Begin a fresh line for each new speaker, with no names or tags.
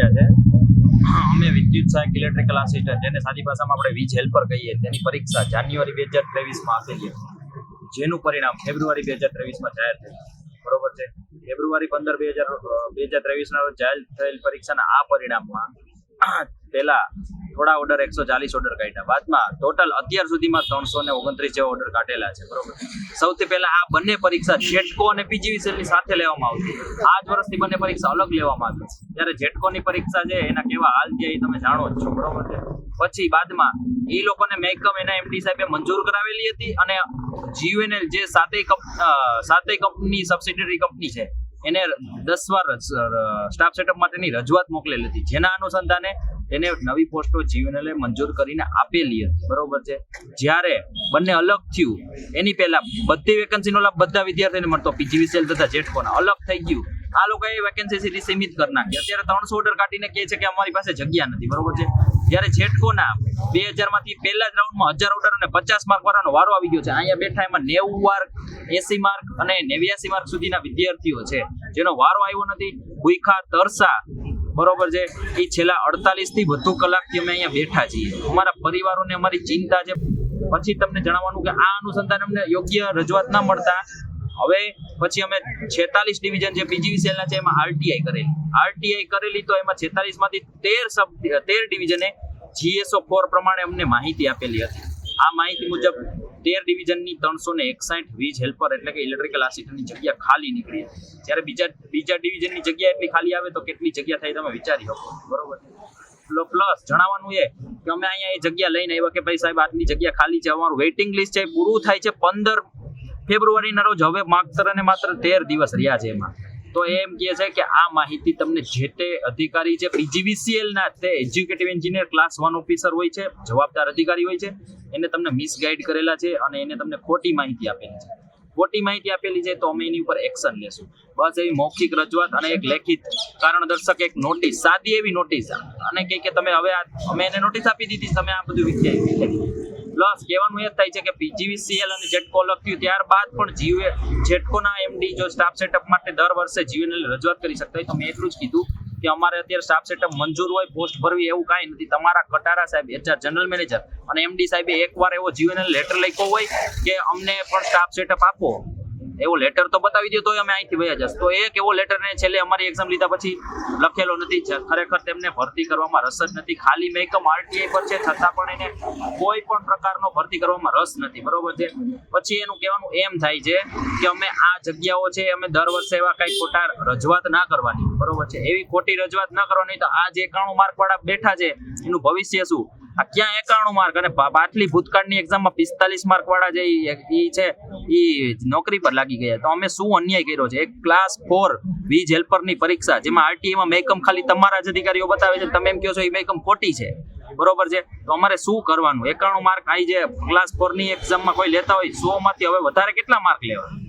જાડેજા છે. અમે વિદ્યુત સહાયક ઇલેક્ટ્રિકલ આસિસ્ટન્ટ જેને સાદી ભાષામાં આપણે વીજ હેલ્પર કહીએ તેની પરીક્ષા જાન્યુઆરી બે હજાર ત્રેવીસમાં આપેલી જેનું પરિણામ ફેબ્રુઆરી બે હજાર ત્રેવીસમાં જાહેર થયું. બરોબર છે? ફેબ્રુઆરી પંદર બે હજાર બે હજાર ત્રેવીસના રોજ જાહેર થયેલ પરીક્ષાના આ પરિણામમાં, પહેલા થોડા ઓર્ડર એકસો ચાલીસ ઓર્ડર કાઢ્યા. બાદમાં ટોટલ અત્યાર સુધીમાં ત્રણસો ને ઓગણત્રીસ જેવા ઓર્ડર કાઢેલા છે, બરોબર? સૌથી પહેલા આ બંને પરીક્ષા જેટકો અને પીજીવીસીએલની સાથે લેવામાં આવતી. આ જ વર્ષની બંને પરીક્ષા અલગ લેવામાં આવી છે. જ્યારે જેટકોની પરીક્ષા છે, એના કેવા હાલ છે, એ તમે જાણો જ છો, બરોબર છે? પછી બાદમાં એ લોકોને મેકમ એના એમડી સાહેબે મંજૂર કરાવેલી હતી અને જીયુએનએલ જે સાતેય સાતેય કંપની સબસિડરી કંપની છે, એને દસ વાર સ્ટાફ સેટઅપ માટેની રજૂઆત મોકલેલી હતી. જેના અનુસંધાને તેને નવી પોસ્ટો જીવનલે મંજૂર કરીને આપેલી હતી. બરોબર છે? જ્યારે બંને અલગ થયું, એની પહેલા બધી વેકન્સીનો લાભ બધા વિદ્યાર્થીઓને મળતો. પીજીવીસીએલ તથા જેટકોના અલગ થઈ ગયું. આ લોકોએ વેકેન્સી સીમિત કરી નાખી. અત્યારે ત્રણસો ઓર્ડર કાઢીને કહે છે કે અમારી પાસે જગ્યા નથી. બરોબર છે? જ્યારે જેટકોના બે હજારમાંથી પહેલા જ રાઉન્ડમાં હજાર ઓર્ડર અને પચાસ માર્ક વાળાનો વારો આવી ગયો છે. અહીંયા બેઠા એમાં નેવું માર્ક એસી માર્ક અને નેવ્યાસી માર્ક સુધીના વિદ્યાર્થીઓ છે. જેનો વારો આવ્યો નથી. ભૂખા, તરસા બરોબર છે? એ છેલ્લા અડતાલીસથી વધુ કલાકથી અમે અહીંયા બેઠા છીએ. અમારા પરિવારોને અમારી ચિંતા છે. પછી તમને જણાવવાનું કે આ અનુસંધાન અમને યોગ્ય રજૂઆત ના મળતા. હવે પછી અમે છેતાલીસ ડિવિઝન જે પીજીવી ના છે, એમાં આરટીઆઈ કરેલી. આરટીઆઈ કરેલી તો એમાં છેતાલીસમાંથી તેર સબ, તેર ડિવિઝને જીએસઓ ફોર પ્રમાણે અમને માહિતી આપેલી હતી. આ માહિતી મુજબ તેર ડિવિઝનની ત્રણસો ને એકસાઠ વીજ હેલ્પર એટલે કે ઇલેક્ટ્રિકલ આસિસ્ટન્ટની જગ્યા ખાલી નીકળી જ્યારે બીજા બીજા ડિવિઝનની જગ્યા એટલી ખાલી આવે તો કેટલી જગ્યા થાય તમે વિચારી શકો બરોબર? પ્લસ જણાવવાનું એ કે અમે અહીંયા એ જગ્યા લઈને આવ્યા કે ભાઈ સાહેબ આટલી જગ્યા ખાલી છે, અમારું વેઇટિંગ લિસ્ટ છે પૂરું થાય છે પંદર ફેબ્રુઆરીના રોજ. હવે માત્ર ને માત્ર તેર દિવસ રહ્યા છે એમાં. તો એમ કહે છે કે આ માહિતી તમને જે તે અધિકારી છે, પીજીવીસીએલ ના તે executive engineer class one officer હોય છે, જવાબદાર અધિકારી હોય છે, એને તમને મિસગાઈડ કરેલા છે અને એને તમને ખોટી માહિતી આપેલી છે. ખોટી માહિતી આપેલી છે તો અમે એની ઉપર એક્શન લેશું. બસ એવી મૌખિક રજૂઆત અને એક લેખિત કારણ દર્શક એક નોટિસ સાદી એવી નોટિસ અને કે તમે હવે અમે એને નોટિસ આપી દીધી, તમે આ બધું વિદ્યાર્થી. પ્લસ કહેવાનું એ થાય છે કે પીજીવીસીએલ અને જેટકો લખ્યું ત્યારબાદ પણ જીવે જેટકોના એમડી જો સ્ટાફ સેટઅપ માટે દર વર્ષે જીવીએનએલ રજૂઆત કરી શકતા હોય તો મેં એટલું જ કીધું કે અમારે અત્યારે સ્ટાફ સેટઅપ મંજૂર હોય પોસ્ટ ભરવી એવું કાંઈ નથી. તમારા કટારા સાહેબ એચઆર જનરલ મેનેજર અને એમડી સાહેબે એકવાર એવો જીવીએનએલ લેટર લખ્યો હોય કે અમને પણ સ્ટાફ સેટઅપ આપો. એવો લેટર તો બતાવી દો તો અમે અહીંથી વયા જશે. તો એક એવો લેટર ને છેલ્લે અમારી એક્ઝામ લીધા પછી લખેલો નથી ખરેખર તેમને ભરતી કરવામાં રસ જ નથી. ખાલી મેકમ આરટીઆઈ પર છે છતાં પણ એને કોઈ પણ પ્રકારનો ભરતી કરવામાં રસ નથી. બરોબર છે? પછી એનું કહેવાનું એમ થાય છે કે અમે આ જગ્યાઓ છે, અમે દર વર્ષે એવા કઈ ખોટા રજૂઆત ના કરવાની. બરોબર છે? એવી ખોટી રજૂઆત ના કરવાની. તો આ જે એકાણું માર્ક વાળા બેઠા છે, એનું ભવિષ્ય શું? ક્યાં એકાણું માર્ક અને પાછલી ભૂતકાળની એક્ઝામમાં પિસ્તાલીસ માર્ક વાળા જે ઈ છે, ઈ નોકરી પર લાગી ગયા. તો અમે શું અન્યાય કર્યો છે? એક ક્લાસ ફોર વીજ હેલ્પરની પરીક્ષા, જેમાં આરટીઆઈમાં મેકમ ખાલી તમારા જ અધિકારીઓ બતાવે છે. તમે એમ કહો છો એ મેકમ ખોટી છે. બરોબર છે? તો અમારે શું કરવાનું? એકાણું માર્ક આવી જે ક્લાસ ફોરની એક્ઝામમાં કોઈ લેતા હોય, સો માંથી હવે વધારે કેટલા માર્ક લેવા?